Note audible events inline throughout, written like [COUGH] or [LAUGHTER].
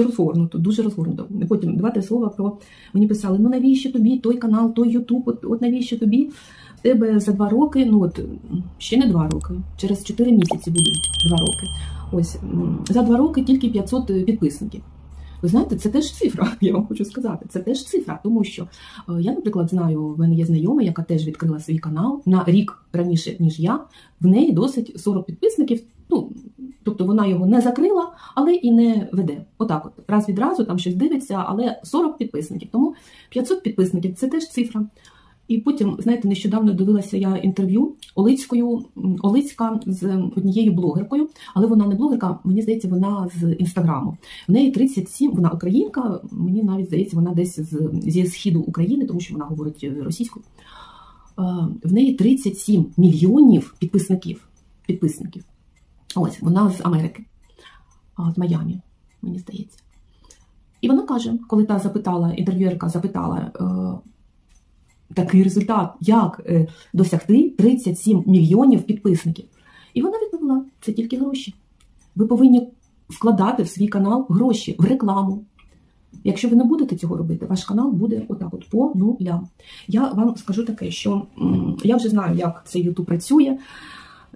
дуже розгорнуто, дуже розгорнуто. Потім два-три слова про мені писали: ну навіщо тобі той канал, той Ютуб, от, от навіщо тобі? Тебе за два роки, ну от ще не два роки, через чотири місяці буде два роки. Ось за два роки тільки 500 підписників. Ви знаєте, це теж цифра, [LAUGHS] я вам хочу сказати. Це теж цифра, тому що е, я, наприклад, знаю, в мене є знайома, яка теж відкрила свій канал на рік раніше, ніж я. В неї досить 40 підписників. Ну, тобто вона його не закрила, але і не веде. Отак, от раз від разу там щось дивиться, але 40 підписників. Тому 500 підписників це теж цифра. І потім, знаєте, нещодавно дивилася я інтерв'ю Олицькою, Олицька з однією блогеркою, але вона не блогерка, мені здається, вона з інстаграму. В неї 37, вона українка, мені навіть здається, вона десь з, зі східу України, тому що вона говорить е, російською. Е, В неї 37 мільйонів підписників. підписників. Ось вона з Америки, з Майамі, мені здається. І вона каже, коли та запитала, інтерв'юерка запитала е, такий результат, як е, досягти 37 мільйонів підписників. І вона відповіла: це тільки гроші. Ви повинні вкладати в свій канал гроші в рекламу. Якщо ви не будете цього робити, ваш канал буде отак, от по нулям. Я вам скажу таке, що я вже знаю, як цей Ютуб працює.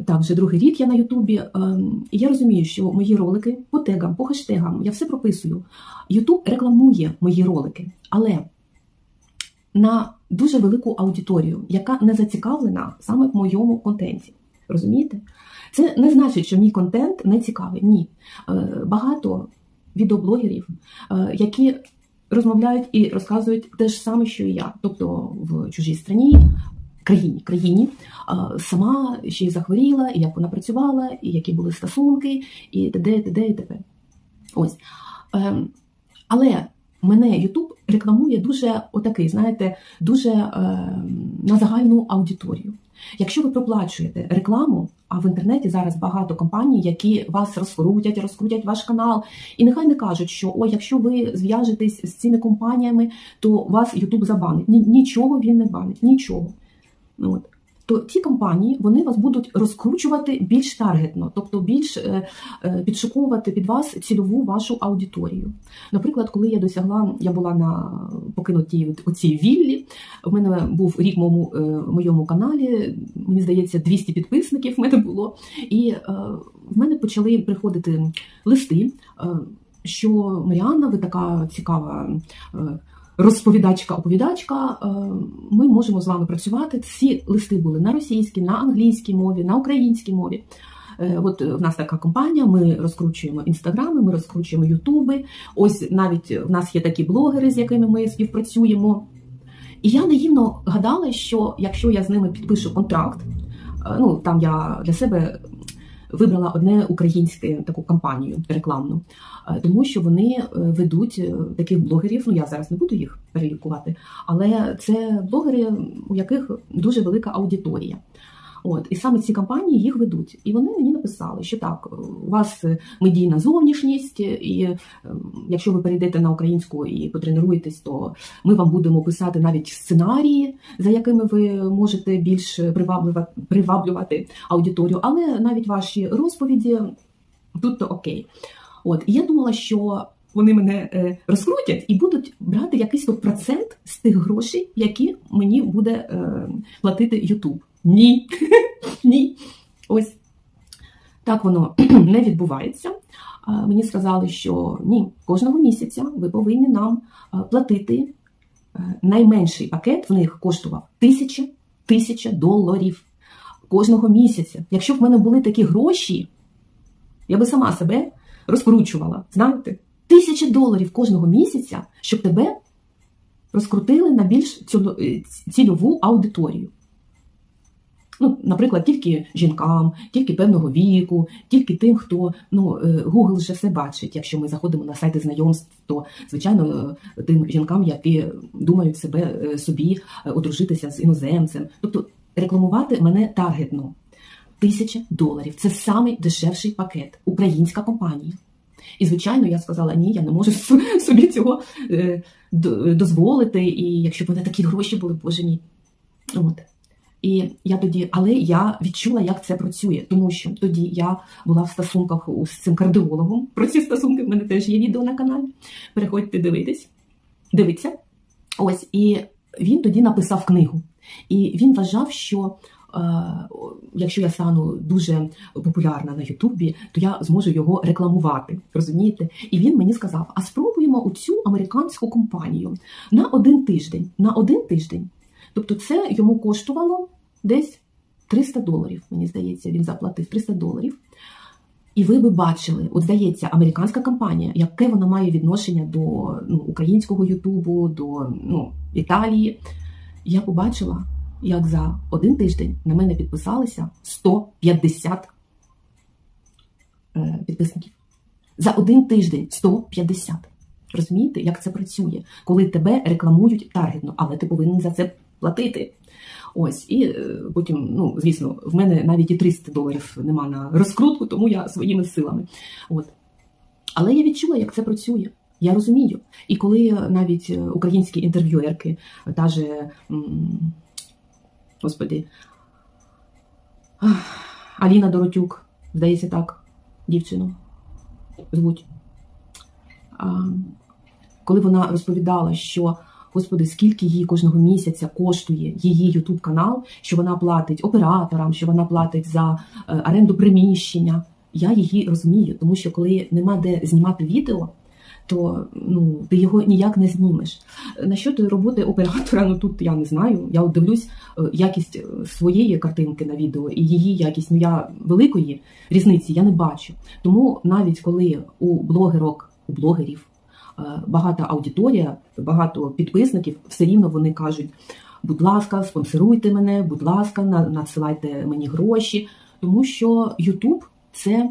Так, вже другий рік я на Ютубі. ем, І я розумію, що мої ролики по тегам, по хештегам, я все прописую. Ютуб рекламує мої ролики, але на дуже велику аудиторію, яка не зацікавлена саме в моєму контенті. Розумієте? Це не значить, що мій контент не цікавий. Ні. Е, Багато відеоблогерів, е, які розмовляють і розказують те ж саме, що і я, тобто в чужій страні. Країні, країні сама ще й захворіла, і як вона працювала, і які були стосунки, і т.д., і т.д., і т.п. Ось. Ем, але мене Ютуб рекламує дуже отакий, знаєте, дуже ем, на загальну аудиторію. Якщо ви проплачуєте рекламу, а в інтернеті зараз багато компаній, які вас розкрутять, розкрутять ваш канал, і нехай не кажуть, що ой, якщо ви зв'яжетесь з цими компаніями, то вас Ютуб забанить. Нічого він не банить, нічого. От. То ті компанії вони вас будуть розкручувати більш таргетно, тобто більш е, е, підшуковувати під вас цільову вашу аудиторію. Наприклад, коли я досягла, я була на покинутій оцій віллі. В мене був рік моєму, е, моєму каналі, мені здається, 200 підписників в мене було. І в мене почали приходити листи, що Маріанна, ви така цікава. Е, розповідачка, оповідачка, е, ми можемо з вами працювати. Ці листи були на російській, на англійській мові, на українській мові. Е, От в нас така компанія, ми розкручуємо інстаграми, ми розкручуємо ютуби. Ось навіть в нас є такі блогери, з якими ми співпрацюємо. І я наївно гадала, що якщо я з ними підпишу контракт, е, ну там я для себе вибрала одне українське таку кампанію рекламну, е, тому що вони е, ведуть е, таких блогерів. Ну я зараз не буду їх перелікувати, але це блогери, у яких дуже велика аудиторія. От і саме ці компанії їх ведуть, і вони мені написали, що так, у вас медійна зовнішність, і е, якщо ви перейдете на українську і потренуєтесь, то ми вам будемо писати навіть сценарії, за якими ви можете більш приваблювати, приваблювати аудиторію, але навіть ваші розповіді тут то окей. От і я думала, що вони мене е, розкрутять і будуть брати якийсь процент з тих грошей, які мені буде е, платити YouTube. Ні. [LAUGHS] Ні. Ось так воно [CLEARS THROAT] не відбувається. Мені сказали, що ні, кожного місяця ви повинні нам платити. Е, Найменший пакет в них коштував тисяча тисяча доларів кожного місяця. Якщо б в мене були такі гроші, я би сама себе розкручувала. Знаєте, тисяча доларів кожного місяця, щоб тебе розкрутили на більш е, цільову аудиторію. Ну, наприклад, тільки жінкам, тільки певного віку, тільки тим, хто ну е, Google вже все бачить. Якщо ми заходимо на сайти знайомств, то звичайно е, тим жінкам, які думають себе е, собі одружитися з іноземцем, тобто рекламувати мене таргетно. Тисяча доларів це самий дешевший пакет, українська компанія. І звичайно, я сказала, ні, я не можу [LAUGHS] собі цього дозволити. І якщо б мене такі гроші були, боже мій. От. І я тоді, але я відчула, як це працює, тому що тоді я була в стосунках з цим кардіологом. Про ці стосунки в мене теж є відео на каналі. Переходьте дивитись, дивіться. Ось і він тоді написав книгу. І він вважав, що е, якщо я стану дуже популярна на Ютубі, то я зможу його рекламувати. Розумієте? І він мені сказав: а спробуємо у цю американську компанію на один тиждень. На один тиждень. Тобто, це йому коштувало десь 300 доларів. Мені здається, він заплатив 300 доларів. І ви би бачили, от здається, американська компанія, яке вона має відношення до ну, українського Ютубу, до ну, Італії. Я побачила, як за один тиждень на мене підписалися 150 е, підписників. За один тиждень 150. Розумієте, як це працює, коли тебе рекламують таргетно, але ти повинен за це платити. Ось, і е, потім, ну, звісно, в мене навіть і 300 доларів нема на розкрутку, тому я своїми силами. От. Але я відчула, як це працює. Я розумію. І коли навіть е, українські інтерв'юерки, та же, господи, Аліна Доротюк, здається, так, дівчину звуть. Коли вона розповідала, що Господи, скільки їй кожного місяця коштує її Ютуб канал, що вона платить операторам, що вона платить за е, оренду приміщення. Я її розумію, тому що коли нема де знімати відео, то ну ти його ніяк не знімеш. На що ти роботи оператора? Ну тут я не знаю. Я от дивлюсь е, якість е, своєї картинки на відео і її якість. Ну я великої різниці я не бачу. Тому навіть коли у блогерок, у блогерів. Е, багата аудиторія, багато підписників, все рівно вони кажуть: будь ласка, спонсоруйте мене, будь ласка, надсилайте мені гроші. Тому що Ютуб це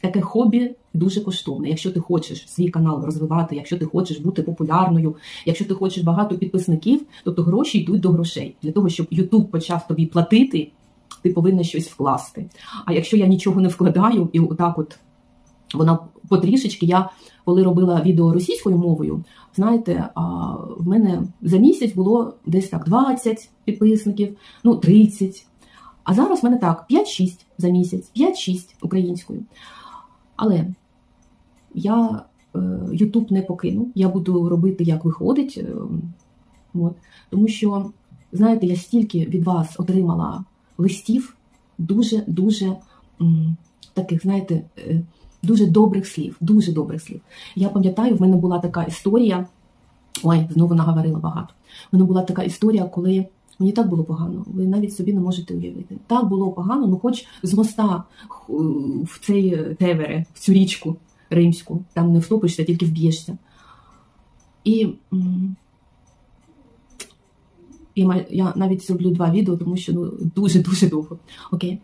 таке хобі дуже коштовне. Якщо ти хочеш свій канал розвивати, якщо ти хочеш бути популярною, якщо ти хочеш багато підписників, тобто гроші йдуть до грошей. Для того, щоб Ютуб почав тобі платити, ти повинна щось вкласти. А якщо я нічого не вкладаю, і отак от вона потрішечки, я коли робила відео російською мовою, знаєте, в мене за місяць було десь так 20 підписників, ну 30. А зараз в мене так 5-6 за місяць, 5-6 українською. Але я Ютуб не покину, я буду робити, як виходить. От. Тому що, знаєте, я стільки від вас отримала листів, дуже-дуже таких, знаєте, е, дуже добрих слів, дуже добрих слів. Я пам'ятаю, в мене була така історія. Ой, знову наговорила багато. В мене була така історія, коли мені так було погано. Ви навіть собі не можете уявити. Так було погано, ну хоч з моста в цей тевере, в цю річку римську, там не втопишся, тільки вб'єшся. І я навіть зроблю два відео, тому що ну, дуже-дуже довго. Окей.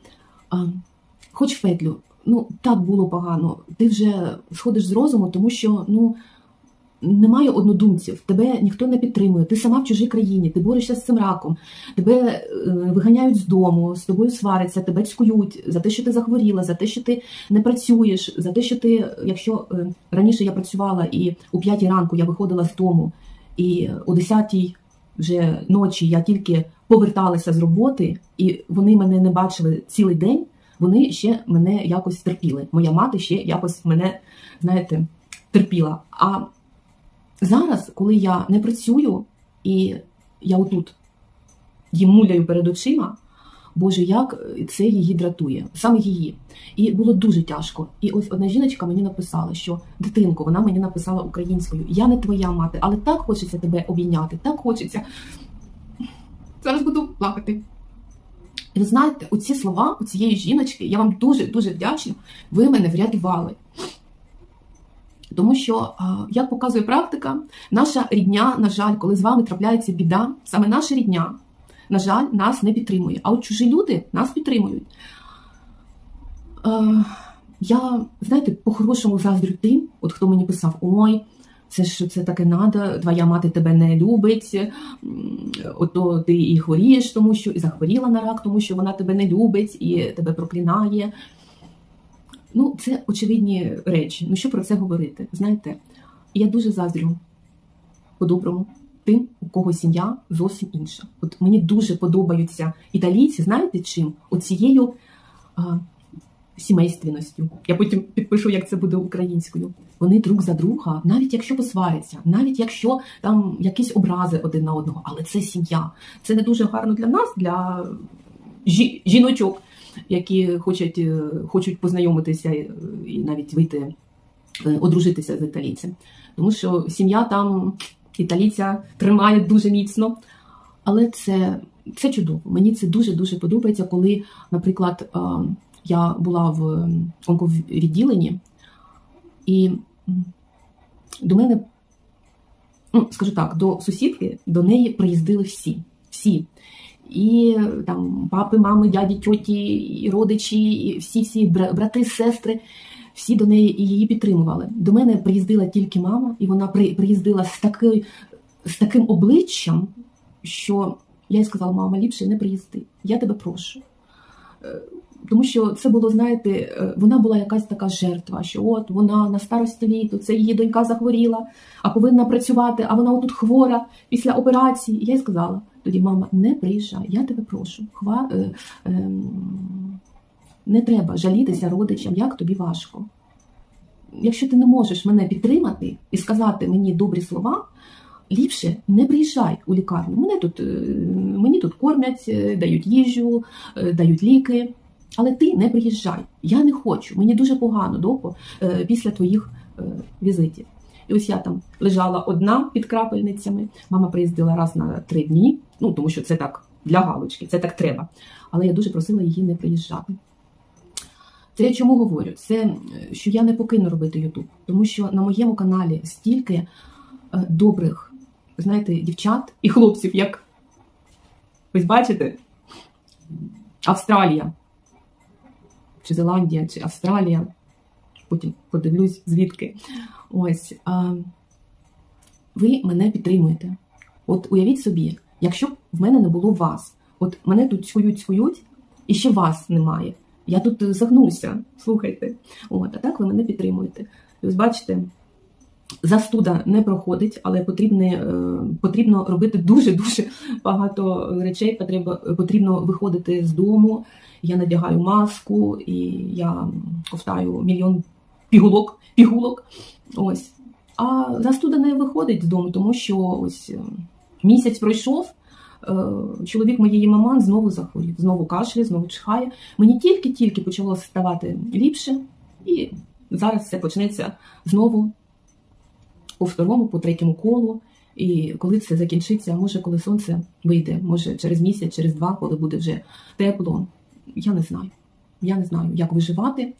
Хоч в петлю ну так було погано. Ти вже сходиш з розуму, тому що ну немає однодумців, тебе ніхто не підтримує. Ти сама в чужій країні, ти борешся з цим раком, тебе е, виганяють з дому, з тобою сваряться, тебе цькують за те, що ти захворіла, за те, що ти не працюєш, за те, що ти, якщо е, раніше я працювала і у п'ятій ранку я виходила з дому, і о десятій вже ночі я тільки поверталася з роботи, і вони мене не бачили цілий день вони ще мене якось терпіли. Моя мати ще якось мене, знаєте, терпіла. А зараз, коли я не працюю і я отут їм муляю перед очима, Боже, як це її дратує, саме її. І було дуже тяжко. І ось одна жіночка мені написала, що дитинко, вона мені написала українською: Я не твоя мати, але так хочеться тебе обійняти, так хочеться. Зараз буду плакати. І ви знаєте, оці слова у цієї жіночки, я вам дуже-дуже вдячна, ви мене врятували. Тому що, як показує практика, наша рідня, на жаль, коли з вами трапляється біда, саме наша рідня, на жаль, нас не підтримує. А от чужі люди нас підтримують. Я, знаєте, по-хорошому заздрю тим, от хто мені писав, ой, це ж це таке надо, твоя мати тебе не любить, ото ти і хворієш, тому що і захворіла на рак, тому що вона тебе не любить і тебе проклинає. Ну, це очевидні речі. Ну, що про це говорити? Знаєте, я дуже заздрю по-доброму тим, у кого сім'я зовсім інша. От мені дуже подобаються італійці, знаєте чим? Оцією сімейственністю. Я потім підпишу, як це буде українською. Вони друг за друга, навіть якщо посваряться, навіть якщо там якісь образи один на одного, але це сім'я. Це не дуже гарно для нас, для жі- жіночок, які хочуть, е, хочуть познайомитися е, і навіть вийти, е, одружитися з італійцем. Тому що сім'я там італійця тримає дуже міцно. Але це, це чудово. Мені це дуже-дуже подобається, коли, наприклад, я була в онковідділенні, і до мене, ну, скажу так, до сусідки до неї приїздили всі. всі. І е, там папи, мами, дяді, тьоті, і родичі, і всі, всі брати, сестри, всі до неї її підтримували. До мене приїздила тільки мама, і вона при- приїздила з такою, з таким обличчям, що я їй сказала, мама, ліпше не приїзди. Я тебе прошу. Е, Тому що це було, знаєте, е, вона була якась така жертва, що от вона на старості літу, це її донька захворіла, а повинна працювати, а вона отут хвора після операції. Я їй сказала: тоді, мама, не приїжджай, я тебе прошу. Хва, е, ем, не треба жалітися родичам, як тобі важко. Якщо ти не можеш мене підтримати і сказати мені добрі слова, ліпше не приїжджай у лікарню. Мене тут, е, мені тут кормять, е, дають їжу, е, дають ліки. Але ти не приїжджай. Я не хочу. Мені дуже погано довго е, після твоїх е, візитів. І ось я там лежала одна під крапельницями. Мама приїздила раз на три дні, ну тому що це так для галочки, це так треба. Але я дуже просила її не приїжджати. Це я чому говорю? Це е, що я не покину робити Ютуб, тому що на моєму каналі стільки добрих, знаєте, дівчат і хлопців, як ось бачите, Австралія, чи Зеландія, чи Австралія. Потім подивлюсь, звідки. Ось а, ви мене підтримуєте. От уявіть собі, якщо б в мене не було вас, от мене тут цькують, цькують, і ще вас немає. Я тут е, загнуся, слухайте. От, а так ви мене підтримуєте. І ось бачите, застуда не проходить, але потрібне, е, потрібно робити дуже-дуже багато речей. Потрібно, потрібно виходити з дому. Я надягаю маску і я ковтаю мільйон пігулок, пігулок. Ось. А застуда не виходить з дому, тому що ось е, місяць пройшов. е, Чоловік моєї маман знову захворів, знову кашляє, знову чихає. Мені тільки-тільки почало ставати ліпше, і зараз це почнеться знову по второму, по третьому колу. І коли це закінчиться, може, коли сонце вийде, може через місяць, через два, коли буде вже тепло. Я не знаю. Я не знаю, як виживати.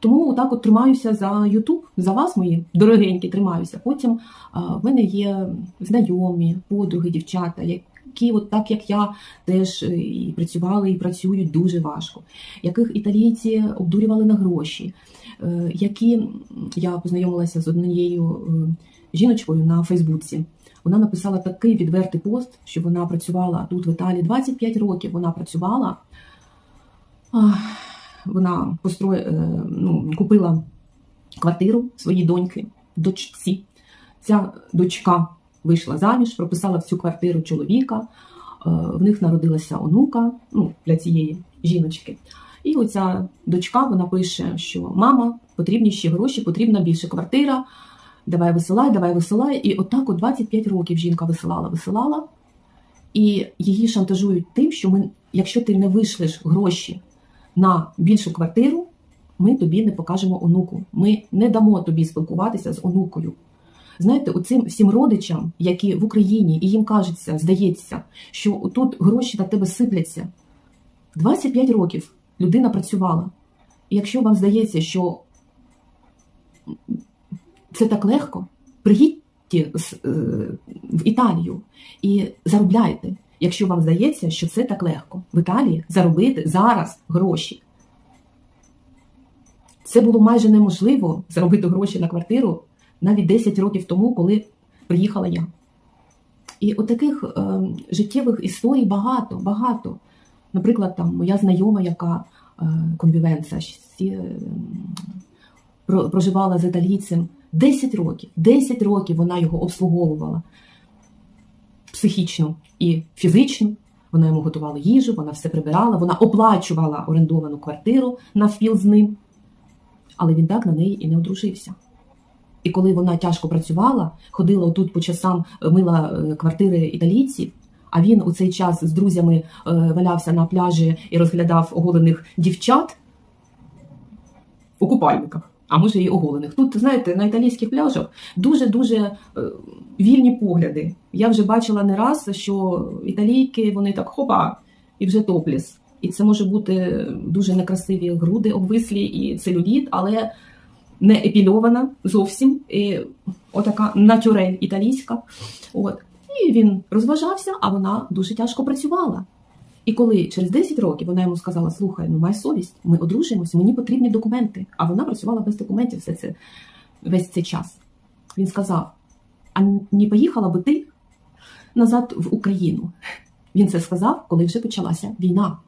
Тому так от тримаюся за Ютуб, за вас, мої дорогенькі, тримаюся. Потім а, в мене є знайомі, подруги, дівчата, які, от так як я, теж е, і працювали, і працюють дуже важко, яких італійці обдурювали на гроші, е, які я познайомилася з однією е, жіночкою на Фейсбуці. Вона написала такий відвертий пост, що вона працювала тут в Італії 25 років. Вона працювала. Вона построє, е, ну, купила квартиру своїй доньки, дочці. Ця дочка вийшла заміж, прописала в цю квартиру чоловіка. е, В них народилася онука ну, для цієї жіночки. І оця дочка вона пише, що мама, потрібні ще гроші, потрібна більше квартира. Давай висилай, давай висилай. І отак от 25 років жінка висилала, висилала. І її шантажують тим, що ми, якщо ти не вишлеш гроші на більшу квартиру, ми тобі не покажемо онуку. Ми не дамо тобі спілкуватися з онукою. Знаєте, оцим всім родичам, які в Україні, і їм кажеться, здається, що тут гроші на тебе сипляться. 25 років людина працювала. І якщо вам здається, що це так легко, приїдьте з- е, в Італію і заробляйте, якщо вам здається, що це так легко. В Італії заробити зараз гроші. Це було майже неможливо заробити гроші на квартиру навіть 10 років тому, коли приїхала я. І от таких е, життєвих історій багато, багато. Наприклад, там моя знайома, яка е, конвівенця, всі, е, проживала з італійцем 10 років. 10 років вона його обслуговувала. психічну і фізичну. Вона йому готувала їжу, вона все прибирала, вона оплачувала орендовану квартиру навпіл з ним, але він так на неї і не одружився. І коли вона тяжко працювала, ходила отут по часам, е, мила е, квартири італійців, а він у цей час з друзями е, валявся на пляжі і розглядав оголених дівчат у купальниках, а може і оголених. Тут, знаєте, на італійських пляжах дуже-дуже е, вільні погляди. Я вже бачила не раз, що італійки вони так хопа і вже топліс. І це може бути дуже некрасиві груди, обвислі і целюліт, але не епільована зовсім. І отака натюрель італійська. От. І він розважався, а вона дуже тяжко працювала. І коли через 10 років вона йому сказала: Слухай, ну май совість, ми одружуємося, мені потрібні документи. А вона працювала без документів все це, весь цей час. Він сказав: А не поїхала би ти назад в Україну? Він це сказав, коли вже почалася війна.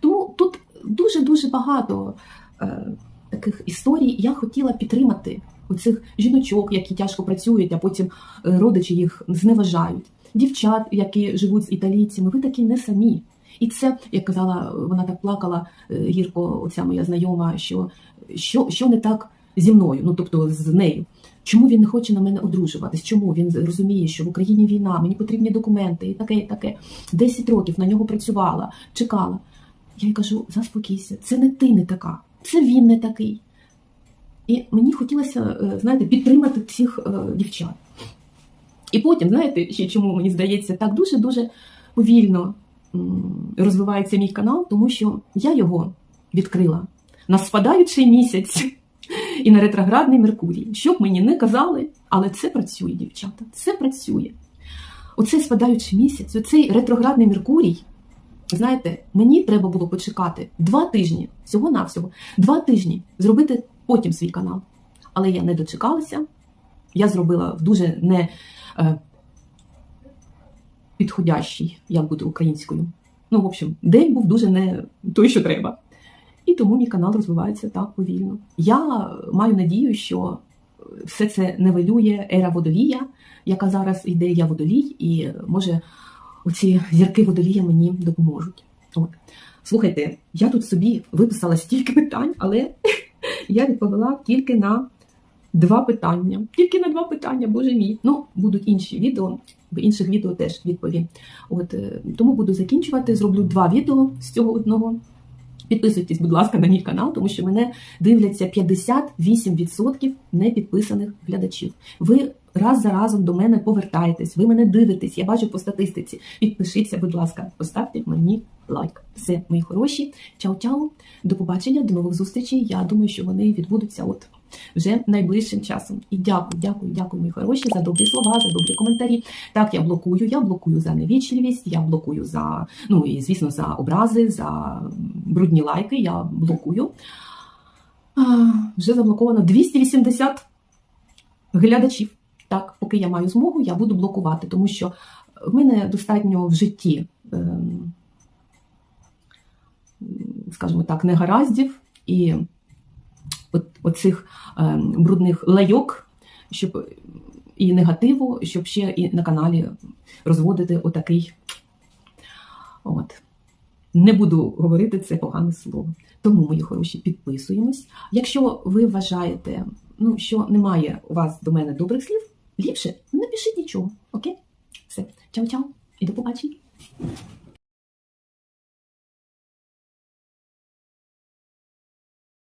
Тому тут дуже-дуже багато е, таких історій. Я хотіла підтримати оцих жіночок, які тяжко працюють, а потім е, родичі їх зневажають. Дівчат, які живуть з італійцями, ви такі не самі. І це, як казала, вона так плакала е, гірко, оця моя знайома, що, що, що не так зі мною, ну тобто з нею. Чому він не хоче на мене одружуватись? Чому він розуміє, що в Україні війна, мені потрібні документи, і таке, і таке. Десять років на нього працювала, чекала. Я їй кажу: заспокійся, це не ти не така, це він не такий. І мені хотілося, е, знаєте, підтримати цих е, дівчат. І потім, знаєте, ще чому мені здається, так дуже-дуже повільно розвивається мій канал, тому що я його відкрила на спадаючий місяць і на ретроградний Меркурій. Щоб мені не казали, але це працює, дівчата, це працює. Оцей спадаючий місяць, оцей ретроградний Меркурій. Знаєте, мені треба було почекати два тижні, всього-навсього, два тижні зробити потім свій канал. Але я не дочекалася. Я зробила в дуже не підходящий, як буде українською. Ну, в общем, день був дуже не той, що треба. І тому мій канал розвивається так повільно. Я маю надію, що все це невелює ера водолія, яка зараз йде я водолій, і може оці зірки водолія мені допоможуть. От. Слухайте, я тут собі виписала стільки [LAUGHS] питань, але [LAUGHS] я відповіла тільки на два питання. Тільки на два питання, боже мій. Ну, будуть інші відео, в інших відео теж відповім. От е, тому буду закінчувати. Зроблю два відео з цього одного. Підписуйтесь, будь ласка, на мій канал, тому що мене дивляться 58% непідписаних глядачів. Ви раз за разом до мене повертаєтесь, ви мене дивитесь, я бачу по статистиці. Підпишіться, будь ласка, поставте мені лайк. Все, мої хороші. Чао-чао, до побачення, до нових зустрічей. Я думаю, що вони відбудуться от вже найближчим часом. І дякую, дякую, дякую, мої хороші, за добрі слова, за добрі коментарі. Так, я блокую, я блокую за невічливість, я блокую за, ну і звісно, за образи, за брудні лайки. Я блокую. А, вже заблоковано 280 глядачів. Так, поки я маю змогу, я буду блокувати, тому що в мене достатньо в житті, ем, скажімо так, негараздів і оцих ем, брудних лайок, щоб і негативу, щоб ще і на каналі розводити отакий. От. Не буду говорити це погане слово. Тому, мої хороші, підписуємось. Якщо ви вважаєте, ну, що немає у вас до мене добрих слів, ліпше не пишіть нічого. Окей? Все. Чао-чао і до побачення.